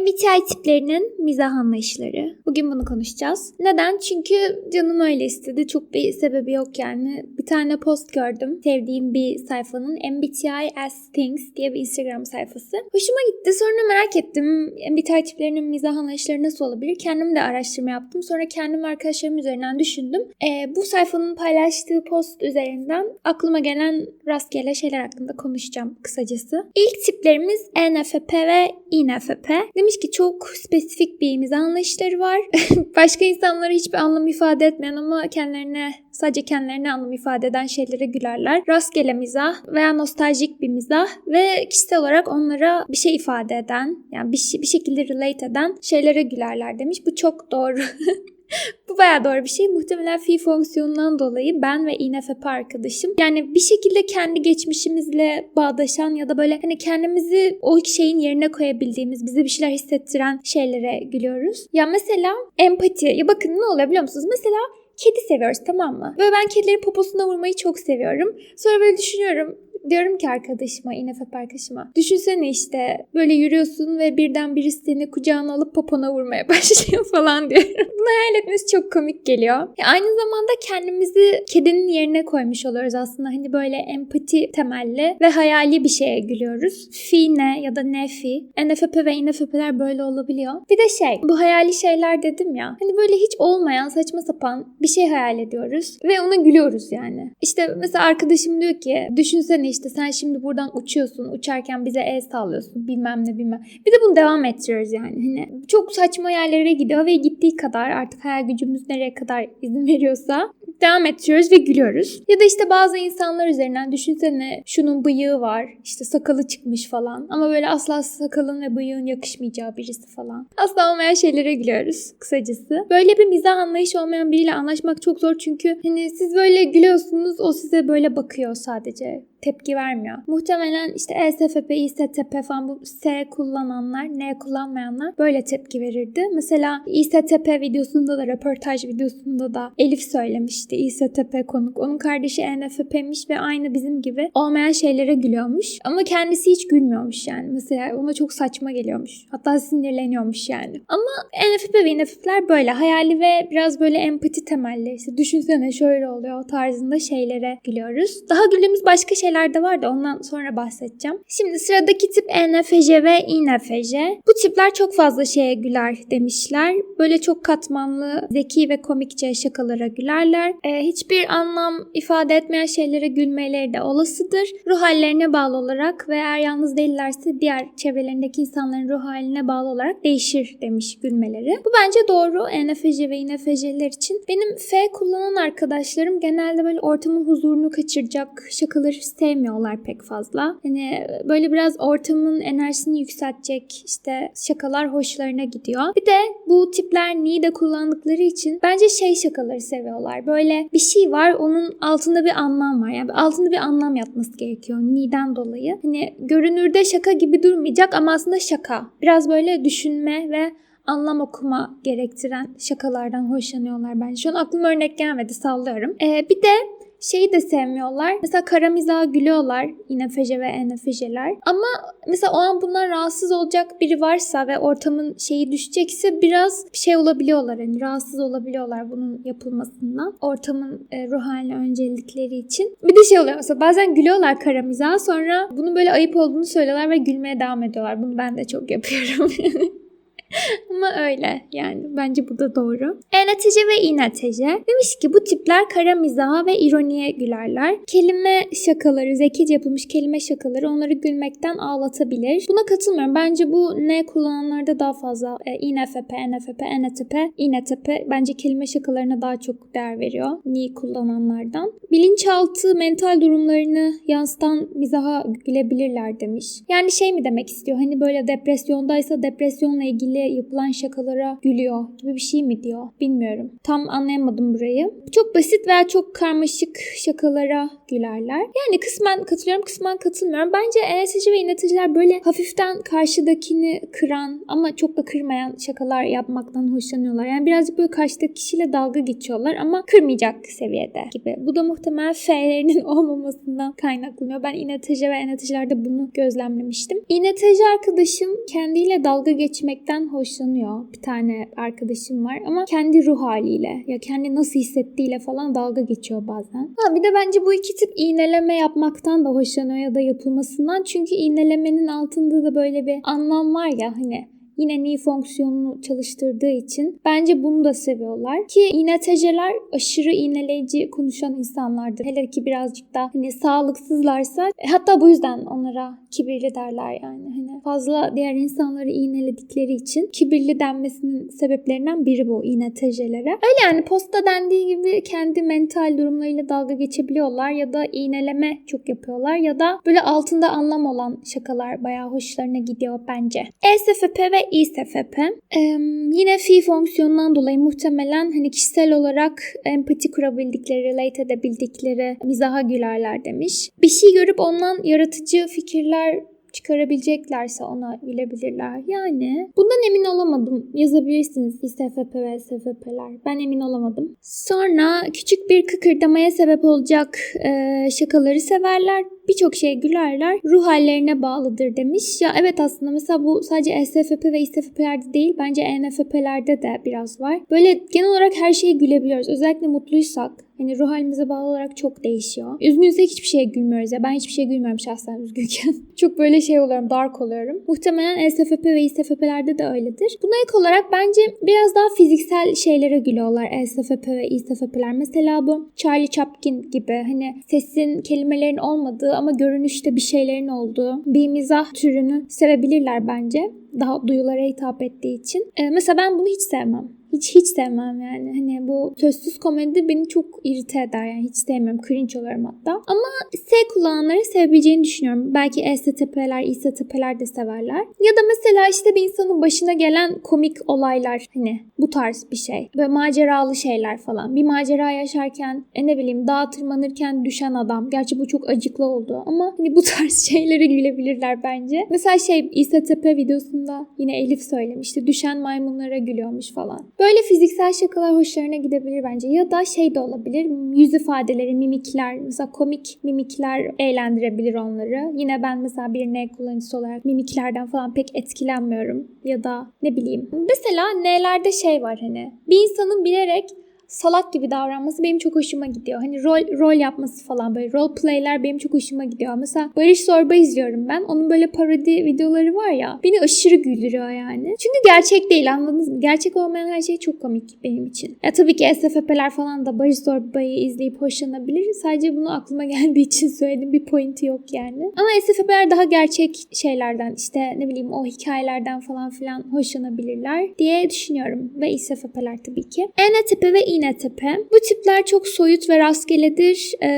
MBTI tiplerinin mizah anlayışları. Bugün bunu konuşacağız. Neden? Çünkü canım öyle istedi. Çok bir sebebi yok yani. Bir tane post gördüm. Sevdiğim bir sayfanın MBTI as Things diye bir Instagram sayfası. Hoşuma gitti. Sonra merak ettim. MBTI tiplerinin mizah anlayışları nasıl olabilir? Kendim de araştırma yaptım. Sonra kendim arkadaşlarım üzerinden düşündüm. Ee, bu sayfanın paylaştığı post üzerinden aklıma gelen rastgele şeyler hakkında konuşacağım kısacası. İlk tiplerimiz ENFP ve INFP. Demiş ki çok spesifik bir mizah anlayışları var. Başka insanlara hiçbir anlam ifade etmeyen ama kendilerine sadece kendilerine anlam ifade eden şeylere gülerler. Rastgele mizah veya nostaljik bir mizah ve kişisel olarak onlara bir şey ifade eden yani bir, bir şekilde relate eden şeylere gülerler demiş. Bu çok doğru. Bu bayağı doğru bir şey. Muhtemelen fi fonksiyonundan dolayı ben ve INFP arkadaşım yani bir şekilde kendi geçmişimizle bağdaşan ya da böyle hani kendimizi o şeyin yerine koyabildiğimiz, bize bir şeyler hissettiren şeylere gülüyoruz. Ya mesela empati. Ya bakın ne oluyor biliyor musunuz? Mesela kedi seviyoruz tamam mı? Böyle ben kedilerin poposuna vurmayı çok seviyorum. Sonra böyle düşünüyorum diyorum ki arkadaşıma, İnefep arkadaşıma. Düşünsene işte böyle yürüyorsun ve birden birisi seni kucağına alıp popona vurmaya başlıyor falan diyorum. Bunu hayal etmesi çok komik geliyor. Ya aynı zamanda kendimizi kedinin yerine koymuş oluyoruz aslında. Hani böyle empati temelli ve hayali bir şeye gülüyoruz. Fi ne ya da ne fi. NFP ve INFP'ler böyle olabiliyor. Bir de şey bu hayali şeyler dedim ya. Hani böyle hiç olmayan saçma sapan bir şey hayal ediyoruz ve ona gülüyoruz yani. İşte mesela arkadaşım diyor ki düşünsene işte sen şimdi buradan uçuyorsun. Uçarken bize el sallıyorsun. Bilmem ne bilmem. Bir de bunu devam ettiriyoruz yani. Hani çok saçma yerlere gidiyor ve gittiği kadar artık hayal gücümüz nereye kadar izin veriyorsa devam ettiriyoruz ve gülüyoruz. Ya da işte bazı insanlar üzerinden düşünsene şunun bıyığı var. işte sakalı çıkmış falan. Ama böyle asla sakalın ve bıyığın yakışmayacağı birisi falan. Asla olmayan şeylere gülüyoruz kısacası. Böyle bir mizah anlayışı olmayan biriyle anlaşmak çok zor çünkü hani siz böyle gülüyorsunuz o size böyle bakıyor sadece tepki vermiyor. Muhtemelen işte ESFP, İSTP falan bu S kullananlar, N kullanmayanlar böyle tepki verirdi. Mesela İSTP videosunda da, röportaj videosunda da Elif söylemişti. İSTP konuk. Onun kardeşi ENFP'miş ve aynı bizim gibi olmayan şeylere gülüyormuş. Ama kendisi hiç gülmüyormuş yani. Mesela ona çok saçma geliyormuş. Hatta sinirleniyormuş yani. Ama ENFP ve INFP'ler böyle hayali ve biraz böyle empati temelli. İşte düşünsene şöyle oluyor tarzında şeylere gülüyoruz. Daha güldüğümüz başka şeyler şeyler de var da ondan sonra bahsedeceğim. Şimdi sıradaki tip ENFJ ve INFJ. Bu tipler çok fazla şeye güler demişler. Böyle çok katmanlı, zeki ve komikçe şakalara gülerler. Ee, hiçbir anlam ifade etmeyen şeylere gülmeleri de olasıdır. Ruh hallerine bağlı olarak ve eğer yalnız değillerse diğer çevrelerindeki insanların ruh haline bağlı olarak değişir demiş gülmeleri. Bu bence doğru ENFJ ve INFJ'ler için. Benim F kullanan arkadaşlarım genelde böyle ortamın huzurunu kaçıracak şakaları sevmiyorlar pek fazla. Hani böyle biraz ortamın enerjisini yükseltecek işte şakalar hoşlarına gidiyor. Bir de bu tipler Ni'de kullandıkları için bence şey şakaları seviyorlar. Böyle bir şey var onun altında bir anlam var. Yani altında bir anlam yatması gerekiyor Ni'den dolayı. Hani görünürde şaka gibi durmayacak ama aslında şaka. Biraz böyle düşünme ve anlam okuma gerektiren şakalardan hoşlanıyorlar bence. Şu an aklıma örnek gelmedi sallıyorum. Ee, bir de şeyi de sevmiyorlar. Mesela kara mizaha gülüyorlar INFJ ve ENFJ'ler. Ama mesela o an bundan rahatsız olacak biri varsa ve ortamın şeyi düşecekse biraz bir şey olabiliyorlar. Yani rahatsız olabiliyorlar bunun yapılmasından. Ortamın e, ruh haline öncelikleri için. Bir de şey oluyor mesela bazen gülüyorlar kara mizaha sonra bunun böyle ayıp olduğunu söylüyorlar ve gülmeye devam ediyorlar. Bunu ben de çok yapıyorum. Ama öyle yani bence bu da doğru. ENTJ ve INTJ demiş ki bu tipler kara mizaha ve ironiye gülerler. Kelime şakaları, zekice yapılmış kelime şakaları onları gülmekten ağlatabilir. Buna katılmıyorum. Bence bu ne kullananlarda daha fazla e, INFP, NFP, NTP, INTP bence kelime şakalarına daha çok değer veriyor. Ni kullananlardan. Bilinçaltı mental durumlarını yansıtan mizaha gülebilirler demiş. Yani şey mi demek istiyor? Hani böyle depresyondaysa depresyonla ilgili yapılan şakalara gülüyor gibi bir şey mi diyor bilmiyorum. Tam anlayamadım burayı. Çok basit veya çok karmaşık şakalara gülerler. Yani kısmen katılıyorum kısmen katılmıyorum. Bence ENTC ve İNTC'ler böyle hafiften karşıdakini kıran ama çok da kırmayan şakalar yapmaktan hoşlanıyorlar. Yani birazcık böyle karşıdaki kişiyle dalga geçiyorlar ama kırmayacak seviyede gibi. Bu da muhtemelen F'lerinin olmamasından kaynaklanıyor. Ben İNTC ve ENTC'lerde bunu gözlemlemiştim. İNTC arkadaşım kendiyle dalga geçmekten hoşlanıyor. Bir tane arkadaşım var ama kendi ruh haliyle ya kendi nasıl hissettiğiyle falan dalga geçiyor bazen. Ha bir de bence bu iki tip iğneleme yapmaktan da hoşlanıyor ya da yapılmasından. Çünkü iğnelemenin altında da böyle bir anlam var ya hani yine ni fonksiyonunu çalıştırdığı için bence bunu da seviyorlar. Ki iğneteceler aşırı iğneleyici konuşan insanlardır. Hele ki birazcık da hani sağlıksızlarsa e, hatta bu yüzden onlara kibirli derler yani. Hani fazla diğer insanları iğneledikleri için kibirli denmesinin sebeplerinden biri bu iğnetecelere. Öyle yani posta dendiği gibi kendi mental durumlarıyla dalga geçebiliyorlar ya da iğneleme çok yapıyorlar ya da böyle altında anlam olan şakalar bayağı hoşlarına gidiyor bence. ESFP ve İSFP. Ee, yine fi fonksiyonundan dolayı muhtemelen hani kişisel olarak empati kurabildikleri, relate edebildikleri mizaha gülerler demiş. Bir şey görüp ondan yaratıcı fikirler çıkarabileceklerse ona gülebilirler. Yani bundan emin olamadım. Yazabilirsiniz İSFP ve SFP'ler. Ben emin olamadım. Sonra küçük bir kıkırdamaya sebep olacak e, şakaları severler. Birçok şeye gülerler. Ruh hallerine bağlıdır demiş. Ya evet aslında mesela bu sadece SFP ve İSFP'lerde değil. Bence ENFP'lerde de biraz var. Böyle genel olarak her şeye gülebiliyoruz. Özellikle mutluysak Hani ruh halimize bağlı olarak çok değişiyor. Üzgünsek hiçbir şeye gülmüyoruz ya. Ben hiçbir şeye gülmüyorum şahsen üzgünken. çok böyle şey oluyorum, dark oluyorum. Muhtemelen ESFP ve İSFP'lerde de öyledir. Buna ek olarak bence biraz daha fiziksel şeylere gülüyorlar ESFP ve İSFP'ler. Mesela bu Charlie Chaplin gibi hani sesin, kelimelerin olmadığı ama görünüşte bir şeylerin olduğu bir mizah türünü sevebilirler bence. Daha duyulara hitap ettiği için. Ee, mesela ben bunu hiç sevmem. Hiç hiç sevmem yani. Hani bu sözsüz komedi beni çok irite eder yani hiç sevmiyorum. Cringe oluyorum hatta. Ama S kullananları sevebileceğini düşünüyorum. Belki ESTP'ler, İSTP'ler de severler. Ya da mesela işte bir insanın başına gelen komik olaylar hani bu tarz bir şey. Böyle maceralı şeyler falan. Bir macera yaşarken e ne bileyim dağa tırmanırken düşen adam. Gerçi bu çok acıklı oldu ama hani bu tarz şeylere gülebilirler bence. Mesela şey İSTP videosunda yine Elif söylemişti. Düşen maymunlara gülüyormuş falan. Böyle fiziksel şakalar hoşlarına gidebilir bence. Ya da şey de olabilir. Yüz ifadeleri, mimikler, mesela komik mimikler eğlendirebilir onları. Yine ben mesela bir ne kullanıcısı olarak mimiklerden falan pek etkilenmiyorum. Ya da ne bileyim. Mesela nelerde şey var hani. Bir insanın bilerek salak gibi davranması benim çok hoşuma gidiyor. Hani rol rol yapması falan böyle role play'ler benim çok hoşuma gidiyor. Mesela Barış Zorba izliyorum ben. Onun böyle parodi videoları var ya. Beni aşırı güldürüyor yani. Çünkü gerçek değil anladınız mı? Gerçek olmayan her şey çok komik benim için. Ya tabii ki SFP'ler falan da Barış Zorba'yı izleyip hoşlanabilir. Sadece bunu aklıma geldiği için söyledim. Bir pointi yok yani. Ama SFP'ler daha gerçek şeylerden işte ne bileyim o hikayelerden falan filan hoşlanabilirler diye düşünüyorum. Ve SFP'ler tabii ki. ENTP ve İNTP Bu tipler çok soyut ve rastgeledir e,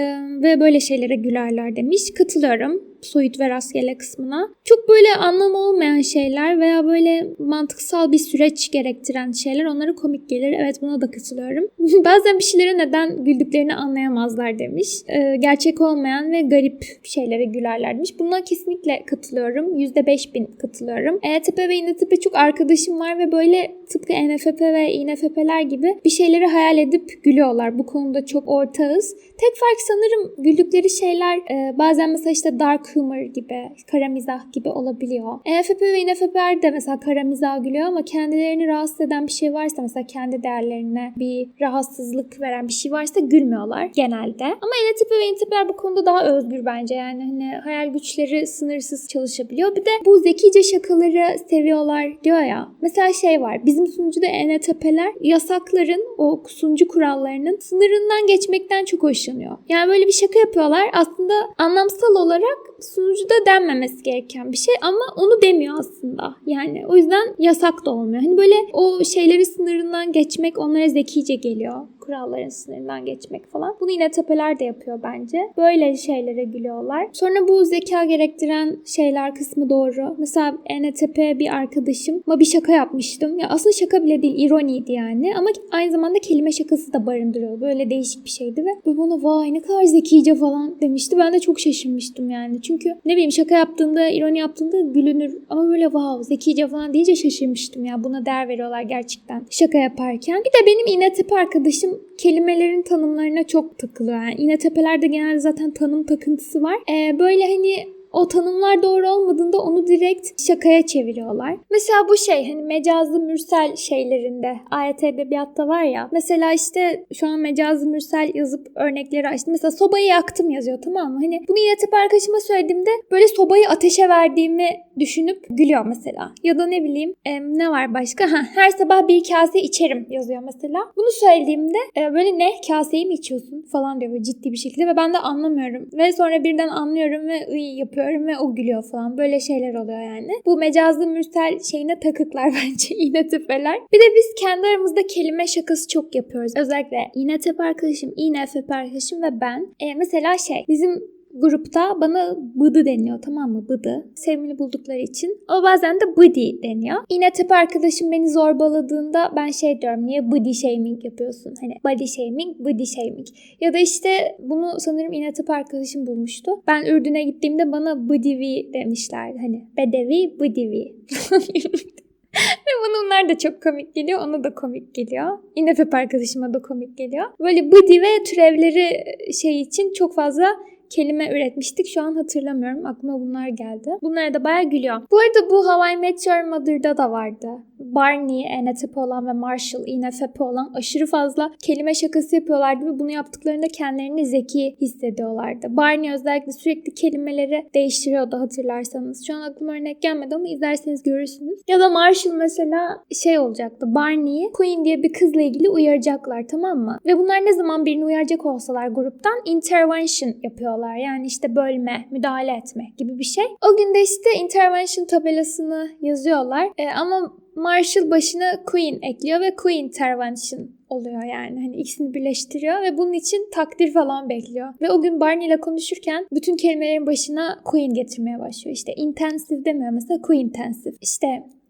ve böyle şeylere gülerler demiş. Katılıyorum soyut ve rastgele kısmına. Çok böyle anlamı olmayan şeyler veya böyle mantıksal bir süreç gerektiren şeyler onlara komik gelir. Evet buna da katılıyorum. Bazen bir şeylere neden güldüklerini anlayamazlar demiş. Ee, gerçek olmayan ve garip şeylere gülerler demiş. Buna kesinlikle katılıyorum. %5000 katılıyorum. ENTP ve İNTP çok arkadaşım var ve böyle tıpkı ENFP ve İNFP'ler gibi bir şeyleri hayal edip gülüyorlar. Bu konuda çok ortağız. Tek fark sanırım güldükleri şeyler e, bazen mesela işte dark humor gibi, kara mizah gibi olabiliyor. ENFP ve INFP'ler de mesela kara mizah gülüyor ama kendilerini rahatsız eden bir şey varsa mesela kendi değerlerine bir rahatsızlık veren bir şey varsa gülmüyorlar genelde. Ama ENTP ve INTP'ler bu konuda daha özgür bence yani hani hayal güçleri sınırsız çalışabiliyor. Bir de bu zekice şakaları seviyorlar diyor ya. Mesela şey var bizim sunucuda ENTP'ler yasakların o sunucu kurallarının sınırından geçmekten çok hoşlanıyor. Yani böyle bir şaka yapıyorlar aslında anlamsal olarak sunucuda denmemesi gereken bir şey ama onu demiyor aslında. Yani o yüzden yasak da olmuyor. Hani böyle o şeyleri sınırından geçmek onlara zekice geliyor. Kuralların sınırından geçmek falan. Bunu yine tepeler de yapıyor bence. Böyle şeylere gülüyorlar. Sonra bu zeka gerektiren şeyler kısmı doğru. Mesela ENTP bir arkadaşım ama bir şaka yapmıştım. Ya aslında şaka bile değil, ironiydi yani. Ama aynı zamanda kelime şakası da barındırıyor. Böyle değişik bir şeydi ve bana vay ne kadar zekice falan demişti. Ben de çok şaşırmıştım yani. Çünkü ne bileyim şaka yaptığında, ironi yaptığında gülünür. Ama böyle wow zekice falan deyince şaşırmıştım ya. Buna değer veriyorlar gerçekten şaka yaparken. Bir de benim İNTP arkadaşım kelimelerin tanımlarına çok takılıyor. Yani İNTP'lerde genelde zaten tanım takıntısı var. Ee, böyle hani o tanımlar doğru olmadığında onu direkt şakaya çeviriyorlar. Mesela bu şey hani mecazlı mürsel şeylerinde ayet edebiyatta var ya. Mesela işte şu an mecazlı mürsel yazıp örnekleri açtım. Mesela sobayı yaktım yazıyor tamam mı? Hani bunu yine tip arkadaşıma söylediğimde böyle sobayı ateşe verdiğimi düşünüp gülüyor mesela. Ya da ne bileyim e, ne var başka? Ha, her sabah bir kase içerim yazıyor mesela. Bunu söylediğimde e, böyle ne kaseyi mi içiyorsun falan diyor böyle ciddi bir şekilde ve ben de anlamıyorum. Ve sonra birden anlıyorum ve ıy yapıyorum ve o gülüyor falan. Böyle şeyler oluyor yani. Bu mecazlı mürsel şeyine takıklar bence iğne tepeler. Bir de biz kendi aramızda kelime şakası çok yapıyoruz. Özellikle iğne tepe arkadaşım, iğne tepe arkadaşım ve ben. E, mesela şey bizim grupta bana bıdı deniyor tamam mı? Bıdı. Sevimli buldukları için. Ama bazen de bıdi deniyor. Yine tepe arkadaşım beni zorbaladığında ben şey diyorum niye body shaming yapıyorsun? Hani body shaming, body shaming. Ya da işte bunu sanırım yine tepe arkadaşım bulmuştu. Ben Ürdün'e gittiğimde bana bıdivi demişlerdi. Hani bedevi, bıdivi. Ve bana onlar da çok komik geliyor. Ona da komik geliyor. Yine Pep arkadaşıma da komik geliyor. Böyle bıdi ve türevleri şey için çok fazla kelime üretmiştik. Şu an hatırlamıyorum. Aklıma bunlar geldi. Bunlara da bayağı gülüyor. Bu arada bu Hawaii Met Your Mother'da da vardı. Barney, ENTP olan ve Marshall, INFP olan aşırı fazla kelime şakası yapıyorlardı ve bunu yaptıklarında kendilerini zeki hissediyorlardı. Barney özellikle sürekli kelimeleri değiştiriyordu hatırlarsanız. Şu an aklıma örnek gelmedi ama izlerseniz görürsünüz. Ya da Marshall mesela şey olacaktı. Barney'i Queen diye bir kızla ilgili uyaracaklar tamam mı? Ve bunlar ne zaman birini uyaracak olsalar gruptan intervention yapıyorlar. Yani işte bölme, müdahale etme gibi bir şey. O gün de işte intervention tabelasını yazıyorlar. Ee, ama Marshall başına Queen ekliyor ve Queen intervention oluyor yani. Hani ikisini birleştiriyor ve bunun için takdir falan bekliyor. Ve o gün Barney ile konuşurken bütün kelimelerin başına Queen getirmeye başlıyor. İşte intensive demiyor mesela Queen-intensive. İşte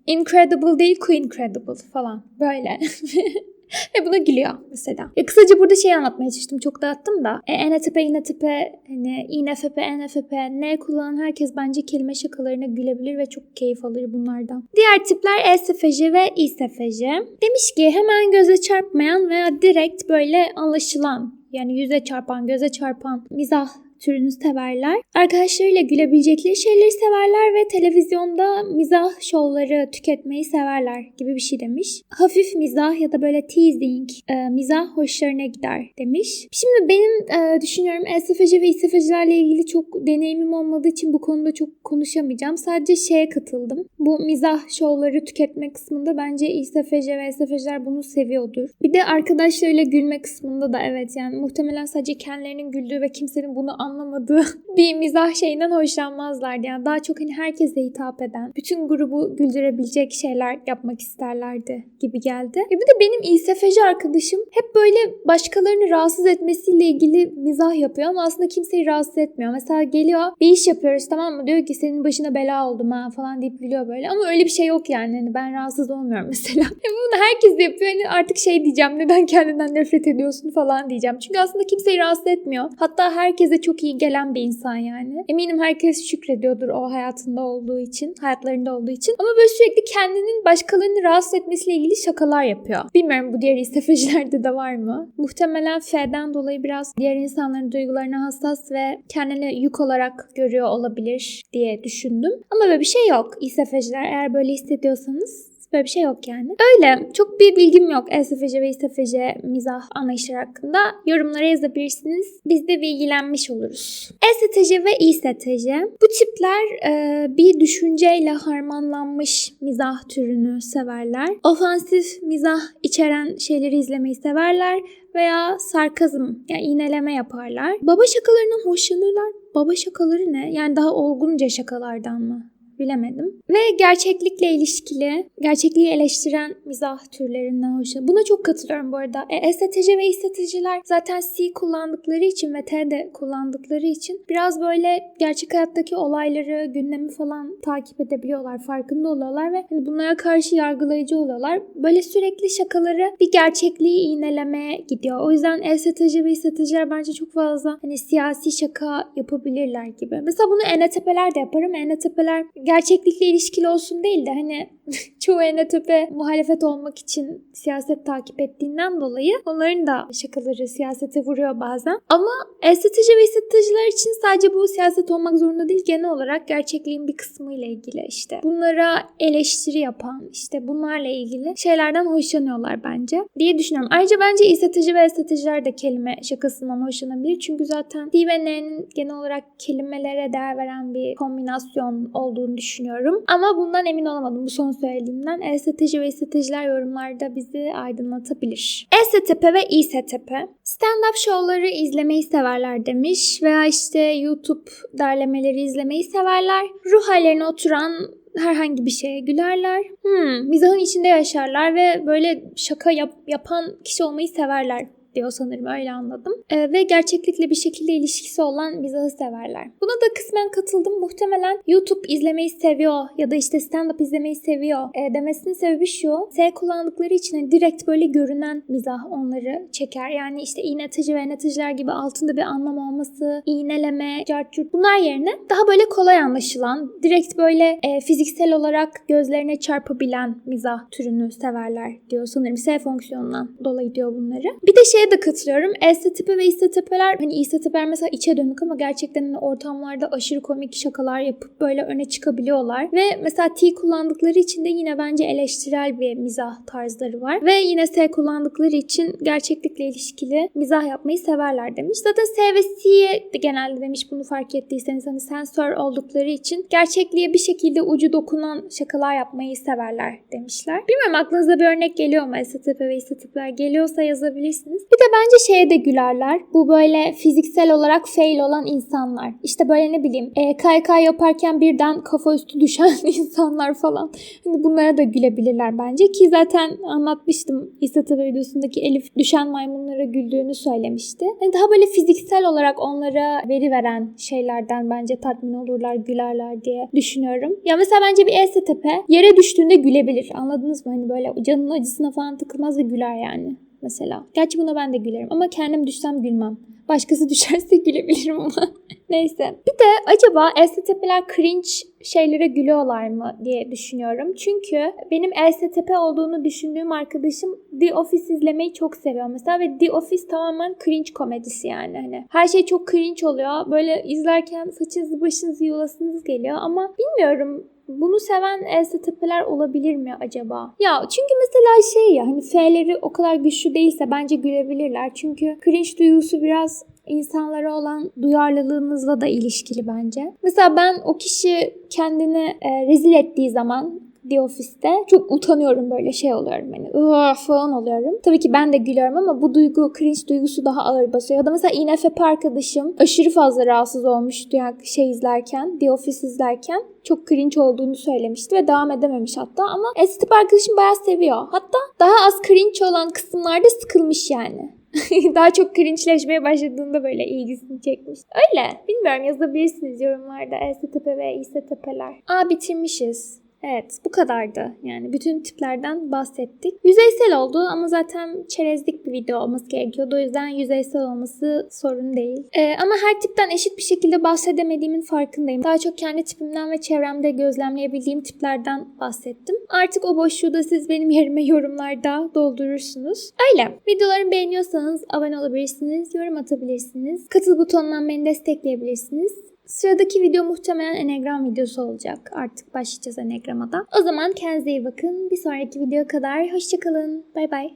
incredible değil Queen-credible falan böyle. Ve buna gülüyor mesela. Ya kısaca burada şey anlatmaya çalıştım. Çok dağıttım da. E, ENTP, INTP, hani INFP, NFP, N kullanan herkes bence kelime şakalarına gülebilir ve çok keyif alır bunlardan. Diğer tipler ESFJ ve İSFJ. Demiş ki hemen göze çarpmayan veya direkt böyle anlaşılan yani yüze çarpan, göze çarpan mizah türünü severler. Arkadaşlarıyla gülebilecekleri şeyleri severler ve televizyonda mizah şovları tüketmeyi severler gibi bir şey demiş. Hafif mizah ya da böyle teasing e, mizah hoşlarına gider demiş. Şimdi benim e, düşünüyorum ESFJ ve İSFJ'lerle ilgili çok deneyimim olmadığı için bu konuda çok konuşamayacağım. Sadece şeye katıldım. Bu mizah şovları tüketme kısmında bence İSFJ ve ESFJ'ler bunu seviyordur. Bir de arkadaşlarıyla gülme kısmında da evet yani muhtemelen sadece kendilerinin güldüğü ve kimsenin bunu anlamadığı bir mizah şeyinden hoşlanmazlardı. Yani daha çok hani herkese hitap eden, bütün grubu güldürebilecek şeyler yapmak isterlerdi gibi geldi. E bir de benim İSFC arkadaşım hep böyle başkalarını rahatsız etmesiyle ilgili mizah yapıyor ama aslında kimseyi rahatsız etmiyor. Mesela geliyor bir iş yapıyoruz tamam mı? Diyor ki senin başına bela oldum ha falan deyip gülüyor böyle. Ama öyle bir şey yok yani. Hani ben rahatsız olmuyorum mesela. E bunu herkes yapıyor. Hani artık şey diyeceğim neden kendinden nefret ediyorsun falan diyeceğim. Çünkü aslında kimseyi rahatsız etmiyor. Hatta herkese çok iyi gelen bir insan yani. Eminim herkes şükrediyordur o hayatında olduğu için, hayatlarında olduğu için. Ama böyle sürekli kendinin başkalarını rahatsız etmesiyle ilgili şakalar yapıyor. Bilmiyorum bu diğer istefecilerde de var mı? Muhtemelen F'den dolayı biraz diğer insanların duygularına hassas ve kendini yük olarak görüyor olabilir diye düşündüm. Ama böyle bir şey yok. İstefeciler eğer böyle hissediyorsanız Böyle bir şey yok yani. Öyle. Çok bir bilgim yok ESFC ve İSFC mizah anlayışları hakkında. Yorumlara yazabilirsiniz. Biz de bilgilenmiş oluruz. ESTJ ve İSTJ. Bu tipler e, bir düşünceyle harmanlanmış mizah türünü severler. Ofansif mizah içeren şeyleri izlemeyi severler veya sarkazm yani iğneleme yaparlar. Baba şakalarından hoşlanırlar. Baba şakaları ne? Yani daha olgunca şakalardan mı? Bilemedim. Ve gerçeklikle ilişkili, gerçekliği eleştiren mizah türlerinden hoşlanıyorum. Buna çok katılıyorum bu arada. E, STC ve İSTC'ler zaten C kullandıkları için ve T de kullandıkları için biraz böyle gerçek hayattaki olayları, gündemi falan takip edebiliyorlar, farkında oluyorlar ve hani bunlara karşı yargılayıcı oluyorlar. Böyle sürekli şakaları bir gerçekliği iğnelemeye gidiyor. O yüzden ESTC ve İSTC'ler bence çok fazla hani siyasi şaka yapabilirler gibi. Mesela bunu ENTP'ler de yapar ama ENTP'ler gerçeklikle ilişkili olsun değil de hani çoğu ENTP muhalefet olmak için siyaset takip ettiğinden dolayı onların da şakaları siyasete vuruyor bazen. Ama ESTC ve İSTC'ler için sadece bu siyaset olmak zorunda değil. Genel olarak gerçekliğin bir kısmı ile ilgili işte. Bunlara eleştiri yapan işte bunlarla ilgili şeylerden hoşlanıyorlar bence diye düşünüyorum. Ayrıca bence İSTC ve ESTC'ler de kelime şakasından hoşlanabilir. Çünkü zaten D ve N'nin genel olarak kelimelere değer veren bir kombinasyon olduğunu düşünüyorum. Ama bundan emin olamadım bu son söylediğimden. ESTC ve İSTC'ler yorumlarda bizi aydınlatabilir. ESTP ve İSTP stand-up şovları izlemeyi severler demiş veya işte YouTube derlemeleri izlemeyi severler. Ruh hallerine oturan herhangi bir şeye gülerler. Hmm, mizahın içinde yaşarlar ve böyle şaka yap- yapan kişi olmayı severler diyor sanırım öyle anladım. Ee, ve gerçeklikle bir şekilde ilişkisi olan mizahı severler. Buna da kısmen katıldım. Muhtemelen YouTube izlemeyi seviyor ya da işte stand-up izlemeyi seviyor e, demesinin sebebi şu. S kullandıkları için hani direkt böyle görünen mizah onları çeker. Yani işte iğnetici ve eğneticiler gibi altında bir anlam olması, iğneleme, cartçurt bunlar yerine daha böyle kolay anlaşılan, direkt böyle e, fiziksel olarak gözlerine çarpabilen mizah türünü severler diyor sanırım. S fonksiyonundan dolayı diyor bunları. Bir de şeye de katılıyorum. S tipi ve İS tipiler hani İS tipiler mesela içe dönük ama gerçekten hani ortamlarda aşırı komik şakalar yapıp böyle öne çıkabiliyorlar. Ve mesela T kullandıkları için de yine bence eleştirel bir mizah tarzları var. Ve yine S kullandıkları için gerçeklikle ilişkili mizah yapmayı severler demiş. Zaten S ve C'ye de genelde demiş bunu fark ettiyseniz hani sensör oldukları için gerçekliğe bir şekilde ucu dokunan şakalar yapmayı severler demişler. Bilmiyorum aklınıza bir örnek geliyor mu? STP ve İSTP'ler geliyorsa yazabilirsiniz. De bence şeye de gülerler. Bu böyle fiziksel olarak fail olan insanlar. İşte böyle ne bileyim e, kaykay yaparken birden kafa üstü düşen insanlar falan. Hani bunlara da gülebilirler bence ki zaten anlatmıştım İSTP videosundaki Elif düşen maymunlara güldüğünü söylemişti. Yani daha böyle fiziksel olarak onlara veri veren şeylerden bence tatmin olurlar, gülerler diye düşünüyorum. Ya mesela bence bir ESTP yere düştüğünde gülebilir. Anladınız mı? Hani böyle canının acısına falan takılmaz ve güler yani mesela. Gerçi buna ben de gülerim ama kendim düşsem gülmem. Başkası düşerse gülebilirim ama. Neyse. Bir de acaba ESTP'ler cringe şeylere gülüyorlar mı diye düşünüyorum. Çünkü benim ESTP olduğunu düşündüğüm arkadaşım The Office izlemeyi çok seviyor mesela ve The Office tamamen cringe komedisi yani. Hani her şey çok cringe oluyor. Böyle izlerken saçınızı başınızı yolasınız geliyor ama bilmiyorum bunu seven ESTP'ler olabilir mi acaba? Ya çünkü mesela şey ya hani F'leri o kadar güçlü değilse bence gülebilirler. Çünkü cringe duygusu biraz insanlara olan duyarlılığınızla da ilişkili bence. Mesela ben o kişi kendini e, rezil ettiği zaman The Office'te çok utanıyorum böyle şey oluyorum hani falan oluyorum. Tabii ki ben de gülüyorum ama bu duygu cringe duygusu daha ağır basıyor. Ya da mesela INFP arkadaşım aşırı fazla rahatsız olmuştu yani şey izlerken The Office izlerken çok cringe olduğunu söylemişti ve devam edememiş hatta ama S-tip arkadaşım bayağı seviyor. Hatta daha az cringe olan kısımlarda sıkılmış yani. daha çok cringe'leşmeye başladığında böyle ilgisini çekmiş. Öyle. Bilmiyorum yazabilirsiniz yorumlarda ESTP ve İSTP'ler. Aa bitirmişiz. Evet bu kadardı. Yani bütün tiplerden bahsettik. Yüzeysel oldu ama zaten çerezlik bir video olması gerekiyordu. O yüzden yüzeysel olması sorun değil. Ee, ama her tipten eşit bir şekilde bahsedemediğimin farkındayım. Daha çok kendi tipimden ve çevremde gözlemleyebildiğim tiplerden bahsettim. Artık o boşluğu da siz benim yerime yorumlarda doldurursunuz. Öyle. Videolarımı beğeniyorsanız abone olabilirsiniz, yorum atabilirsiniz. Katıl butonundan beni destekleyebilirsiniz. Sıradaki video muhtemelen enegram videosu olacak. Artık başlayacağız enegrama da. O zaman kendinize iyi bakın. Bir sonraki video kadar hoşçakalın. Bay bay.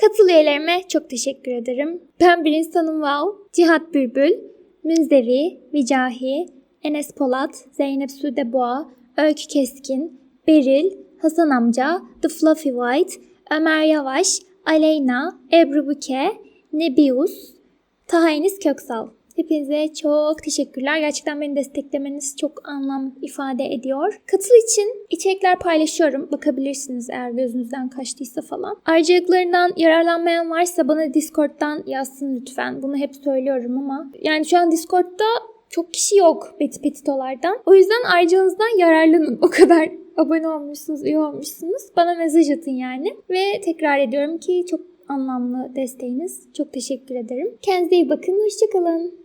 Katıl üyelerime çok teşekkür ederim. Ben bir insanım wow. Cihat Bülbül, Münzevi, Vicahi, Enes Polat, Zeynep Sude Boğa, Öykü Keskin, Beril, Hasan Amca, The Fluffy White, Ömer Yavaş, Aleyna, Ebru Buke, Nebius, Taha Enis Köksal. Hepinize çok teşekkürler. Gerçekten beni desteklemeniz çok anlam ifade ediyor. Katıl için içerikler paylaşıyorum. Bakabilirsiniz eğer gözünüzden kaçtıysa falan. Ayrıcalıklarından yararlanmayan varsa bana Discord'dan yazsın lütfen. Bunu hep söylüyorum ama yani şu an Discord'da çok kişi yok Beti Petitolardan. O yüzden ayrıcalığınızdan yararlanın. O kadar abone olmuşsunuz, üye olmuşsunuz. Bana mesaj atın yani. Ve tekrar ediyorum ki çok anlamlı desteğiniz. Çok teşekkür ederim. Kendinize iyi bakın. Hoşçakalın.